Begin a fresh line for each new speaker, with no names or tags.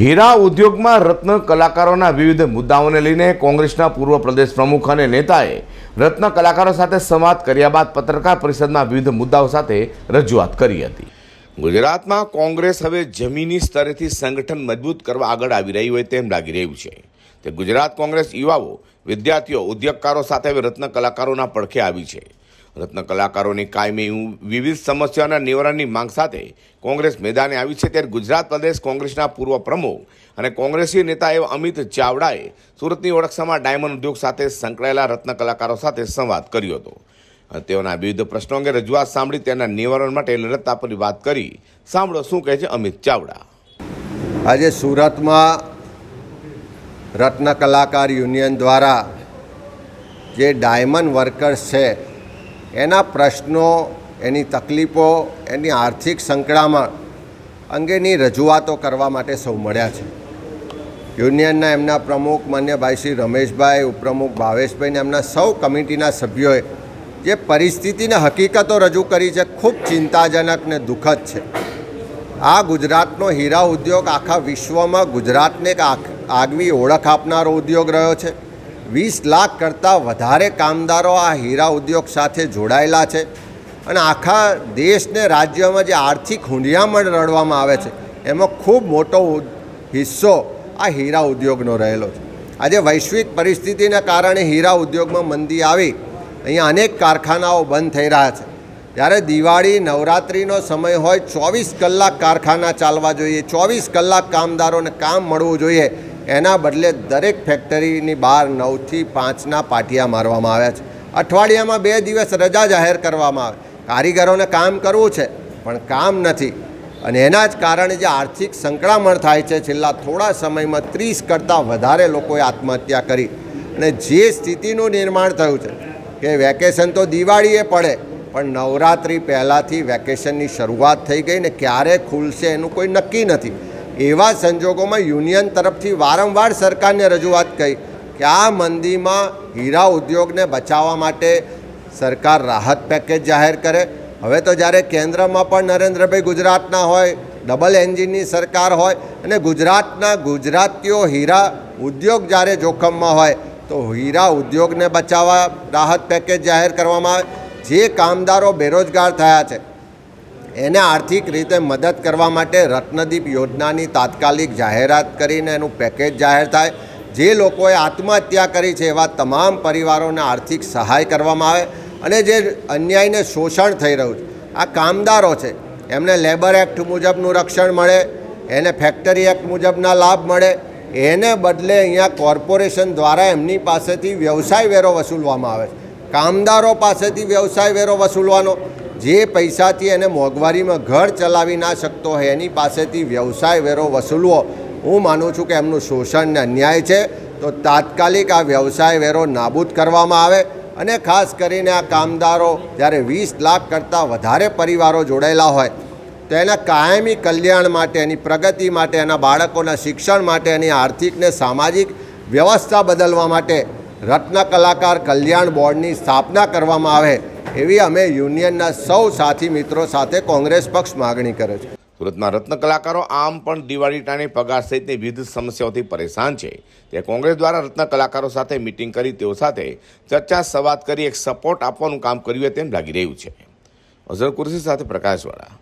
હીરા ઉદ્યોગમાં રત્ન કલાકારોના વિવિધ મુદ્દાઓને લઈને કોંગ્રેસના પૂર્વ પ્રદેશ પ્રમુખ અને નેતાએ રત્ન કલાકારો સાથે સંવાદ કર્યા બાદ પત્રકાર પરિષદમાં વિવિધ મુદ્દાઓ સાથે રજૂઆત કરી હતી. ગુજરાતમાં કોંગ્રેસ હવે જમીની સ્તરેથી સંગઠન મજબૂત કરવા આગળ આવી રહી હોય તેમ લાગી રહ્યું છે. તે ગુજરાત કોંગ્રેસ યુવાઓ, વિદ્યાર્થીઓ, ઉદ્યોગકારો સાથે હવે રત્ન કલાકારોના પડખે આવી છે. રત્ન કલાકારોની કાયમી વિવિધ સમસ્યાઓના નિવારણની માંગ સાથે કોંગ્રેસ મેદાને આવી છે ત્યારે ગુજરાત પ્રદેશ કોંગ્રેસના પૂર્વ પ્રમુખ અને કોંગ્રેસી નેતા એવા અમિત ચાવડાએ સુરતની ઓળખસામાં ડાયમંડ ઉદ્યોગ સાથે સંકળાયેલા રત્ન કલાકારો સાથે સંવાદ કર્યો હતો. તેઓના વિવિધ પ્રશ્નો અંગે રજૂઆત સાંભળી તેના નિવારણ માટે લડત આપવાની વાત કરી. સાંભળો શું કહે છે અમિત ચાવડા.
આજે સુરતમાં રત્ન કલાકાર યુનિયન દ્વારા જે ડાયમંડ વર્કર્સ છે એના પ્રશ્નો, એની તકલીફો, એની આર્થિક સંકળામણ અંગેની રજૂઆતો કરવા માટે સૌ મળ્યા છે. યુનિયનના એમના પ્રમુખ માન્યભાઈ શ્રી રમેશભાઈ, ઉપપ્રમુખ ભાવેશભાઈને એમના સૌ કમિટીના સભ્યોએ જે પરિસ્થિતિને હકીકતો રજૂ કરી છે, ખૂબ ચિંતાજનક ને દુઃખદ છે. આ ગુજરાતનો હીરા ઉદ્યોગ આખા વિશ્વમાં ગુજરાતને એક આગવી ઓળખ આપનારો ઉદ્યોગ રહ્યો છે. વીસ લાખ કરતાં વધારે કામદારો આ હીરા ઉદ્યોગ સાથે જોડાયેલા છે અને આખા દેશને રાજ્યમાં જે આર્થિક હુંડિયામણ રડવામાં આવે છે, એમાં ખૂબ મોટો હિસ્સો આ હીરા ઉદ્યોગનો રહેલો છે. આજે વૈશ્વિક પરિસ્થિતિના કારણે હીરા ઉદ્યોગમાં મંદી આવી, અહીંયા અનેક કારખાનાઓ બંધ થઈ રહ્યા છે. જ્યારે દિવાળી, નવરાત્રિનો સમય હોય, ચોવીસ કલાક કારખાના ચાલવા જોઈએ, ચોવીસ કલાક કામદારોને કામ મળવું જોઈએ એના બદલે દરેક ફેક્ટરીની બહાર નવથી પાંચના પાટિયા મારવામાં આવ્યા છે. અઠવાડિયામાં બે દિવસ રજા જાહેર કરવામાં આવે. કારીગરોને કામ કરવું છે, પણ કામ નથી. અને એના જ કારણે જે આર્થિક સંકળામણ થાય છે, છેલ્લા થોડા સમયમાં ત્રીસ કરતાં વધારે લોકોએ આત્મહત્યા કરી. અને જે સ્થિતિનું નિર્માણ થયું છે, કે વેકેશન તો દિવાળીએ પડે, પણ નવરાત્રિ પહેલાંથી વેકેશનની શરૂઆત થઈ ગઈ ને ક્યારે ખુલશે એનું કોઈ નક્કી નથી. એવા સંજોગોમાં યુનિયન તરફથી વારંવાર સરકારને રજૂઆત કરી કે આ મંદીમાં હીરા ઉદ્યોગને બચાવવા માટે સરકાર રાહત પેકેજ જાહેર કરે. હવે તો જ્યારે કેન્દ્રમાં પણ નરેન્દ્રભાઈ ગુજરાતના હોય, ડબલ એન્જિનની સરકાર હોય અને ગુજરાતના ગુજરાતીઓ હીરા ઉદ્યોગ જ્યારે જોખમમાં હોય, તો હીરા ઉદ્યોગને બચાવવા રાહત પેકેજ જાહેર કરવામાં આવે જે કામદારો બેરોજગાર થયા છે એને આર્થિક રીતે મદદ કરવા માટે રત્નદીપ યોજનાની તાત્કાલિક જાહેરાત કરીને એનું પેકેજ જાહેર થાય. જે લોકોએ આત્મહત્યા કરી છે એવા તમામ પરિવારોને આર્થિક સહાય કરવામાં આવે અને જે અન્યાયને શોષણ થઈ રહ્યું છે. આ કામદારો છે. એમને લેબર એક્ટ મુજબનું રક્ષણ મળે, એને ફેક્ટરી એક્ટ મુજબના લાભ મળે, એને બદલે અહીંયા કોર્પોરેશન દ્વારા એમની પાસેથી વ્યવસાય વેરો વસૂલવામાં આવે છે. કામદારો પાસેથી વ્યવસાય વેરો વસૂલવાનો જે પૈસાથી એને મોંઘવારીમાં ઘર ચલાવી ના શકતો હોય, એની પાસેથી વ્યવસાય વેરો વસૂલવો, હું માનું છું કે એમનું શોષણ ને અન્યાય છે. તો તાત્કાલિક આ વ્યવસાય વેરો નાબૂદ કરવામાં આવે અને ખાસ કરીને આ કામદારો જ્યારે વીસ લાખ કરતાં વધારે પરિવારો જોડાયેલા હોય, તો એના કાયમી કલ્યાણ માટે, એની પ્રગતિ માટે, એના બાળકોના શિક્ષણ માટે, એની આર્થિક ને સામાજિક વ્યવસ્થા બદલવા માટે રત્ન કલાકાર કલ્યાણ બોર્ડની સ્થાપના કરવામાં આવે. એવી અમે યુનિયનના સૌ સાથી મિત્રો સાથે કોંગ્રેસ પક્ષ માગણી કરે છે.
સુરતમાં રત્ન કલાકારો આમ પણ દિવાળી ટાણે પગાર સહિતની વિવિધ સમસ્યાઓથી પરેશાન છે. તે કોંગ્રેસ દ્વારા રત્ન કલાકારો સાથે મિટિંગ કરી તેઓ સાથે ચર્ચા સંવાદ કરી એક સપોર્ટ આપવાનું કામ કર્યું તેમ લાગી રહ્યું છે. અઝર કુરશી સાથે પ્રકાશવાળા.